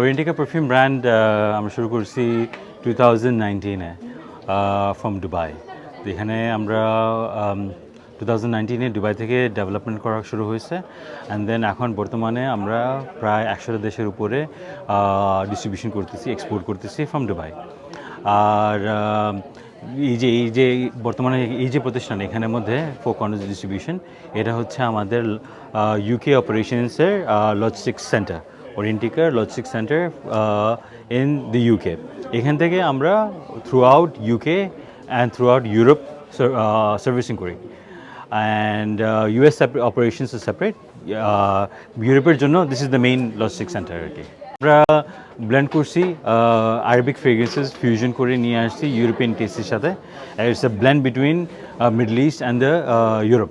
ওরিয়েন্টিকা perfume brand আমরা শুরু করছি টু থাউজেন্ড ফ্রম দুবাই এখানে আমরা টু থাউজেন্ড দুবাই থেকে ডেভেলপমেন্ট করা শুরু হয়েছে অ্যান্ড দেন এখন বর্তমানে আমরা প্রায় একশো দেশের উপরে ডিস্ট্রিবিউশন করতেছি এক্সপোর্ট করতেছি ফ্রম দুবাই আর এই যে এই যে বর্তমানে এই যে প্রতিষ্ঠান, এখানের মধ্যে ফোক কন্ডোজ ডিস্ট্রিবিউশন এটা হচ্ছে আমাদের ইউকে অপারেশনসের logistics centre ওরিয়েন্টিকার logistics centre in the UK এখান থেকে আমরা throughout UK and throughout Europe servicing করি। অ্যান্ড ইউএস অপারেশনস সেপারেট ইউরোপের জন্য this is the main logistics centre আর কি। আমরা ব্লেন্ড করছি আরবিক ফ্রেগ্রেন্সেস ফিউশন করে নিয়ে আসছি ইউরোপিয়ান টেস্টের সাথে। It's a blend between middle east and the Europe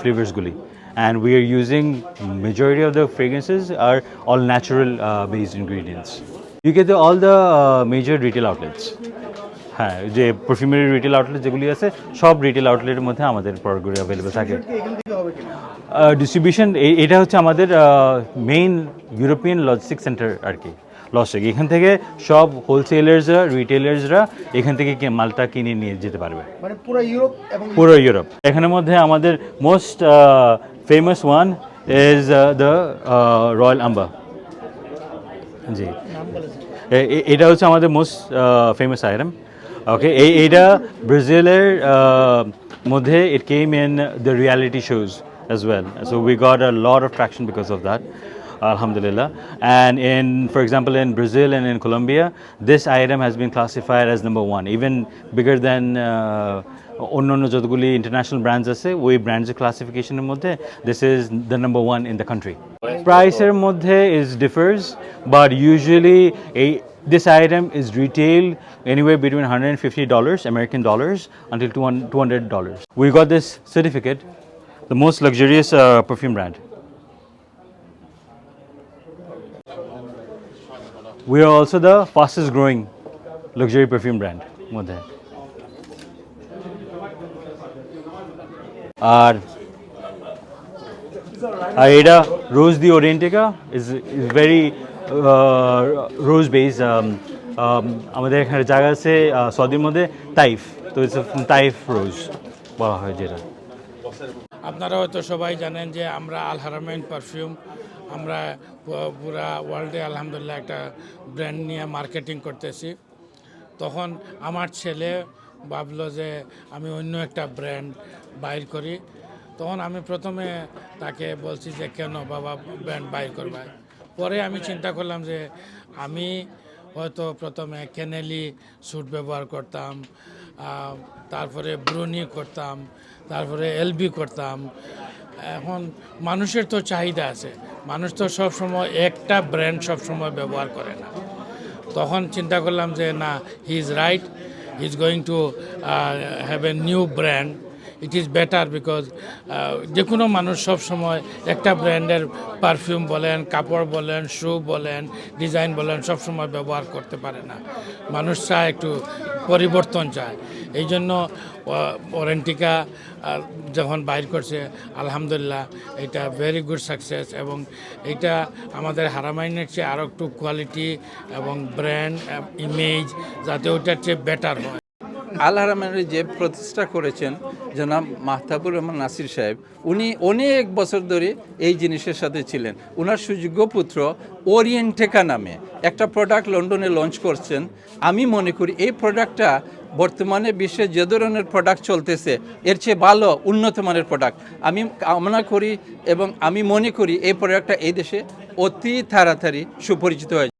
ফ্লেভার্সগুলি and we are using majority of the fragrances are all natural uh, based ingredients. You get the, all the uh, major retail outlets. হ্যাঁ যে perfumery retail outlet যেগুলি আছে সব retail আউটলেটের মধ্যে আমাদের প্রোডাক্টগুলি available থাকে। Distribution এটা হচ্ছে আমাদের মেইন ইউরোপিয়ান লজিস্টিক সেন্টার আর কি লজিস্টিক এখান থেকে সব হোলসেলার্সরা রিটেলার্সরা এখান থেকে মালটা কিনে নিয়ে যেতে পারবে। মানে পুরো ইউরোপ পুরো ইউরোপ এখানের মধ্যে আমাদের most famous one is the royal Amba ji নাম বলেছে এ- এ- এটা হচ্ছে আমাদের মোস্ট ফেমাস আইটেম ওকে এই এইটা ব্রাজিলের আহ, মধ্যে it came in the reality shows as well so we got a lot of traction because of that alhamdulillah and in for example in brazil and in colombia this item has been classified as number one even bigger than uh, অন্যান্য যতগুলি international brands আছে ওই ব্র্যান্ডসের ক্লাসিফিকেশনের মধ্যে this is the number one in the country প্রাইসের মধ্যে is differs but usually এই this item is retailed anywhere between 150 dollars American dollars until 200 dollars. We got this certificate, the most luxurious uh, perfume brand. We are also the fastest growing luxury perfume brand. আর আর এটা rose the Orientica is is very rose base আমাদের এখানে জায়গা আছে সৌদির মধ্যে Taif তো ইটস তাইফ রোজ বলা হয় যেটা। আপনারা হয়তো সবাই জানেন যে আমরা আল হারামাইন পারফিউম আমরা পুরা ওয়ার্ল্ডে আলহামদুলিল্লাহ একটা ব্র্যান্ড নিয়ে মার্কেটিং করতেছি। তখন আমার ছেলে ভাবলো যে আমি অন্য একটা ব্র্যান্ড বাইর করি। তখন আমি প্রথমে তাকে বলছি যে, কেন বাবা ব্র্যান্ড বাইর করবা? পরে আমি চিন্তা করলাম যে, আমি হয়তো প্রথমে কেনেলি স্যুট ব্যবহার করতাম তারপরে ব্রুনি করতাম, তারপরে এলবি করতাম। এখন মানুষের তো চাহিদা আছে। মানুষ তো সব সময় একটা ব্র্যান্ড সব সময় ব্যবহার করে না। তখন চিন্তা করলাম যে, না he is right he is going to have a new brand it is better because যে কোনো মানুষ সব সময় একটা ব্র্যান্ডের পারফিউম বলেন, কাপড় বলেন শু বলেন ডিজাইন বলেন সব সময় ব্যবহার করতে পারে না। মানুষ চায় একটু পরিবর্তন চায়। এই জন্য ওরেন্টিকা যখন বাইর করছে, আলহামদুলিল্লাহ, এটা ভেরি গুড সাকসেস এবং এটা আমাদের হারামাইনের চেয়ে আরও একটু কোয়ালিটি এবং ব্র্যান্ড ইমেজ যাতে ওইটার চেয়ে বেটার হয়। আল হারামের যে প্রতিষ্ঠা করেছেন, জনাব মাহতাবুর রহমান নাসির সাহেব, উনি অনেক বছর ধরে এই জিনিসের সাথে ছিলেন। ওনার সুযোগ্য পুত্র ওরিয়েন্টেকা নামে একটা প্রোডাক্ট লন্ডনে লঞ্চ করছেন। আমি মনে করি এই প্রোডাক্টটা বর্তমানে বিশ্বে যে ধরনের প্রোডাক্ট চলতেছে, এর চেয়ে ভালো, উন্নত মানের প্রোডাক্ট আমি কামনা করি এবং আমি মনে করি এই প্রোডাক্টটা এই দেশে অতি তাড়াতাড়ি সুপরিচিত হয়ে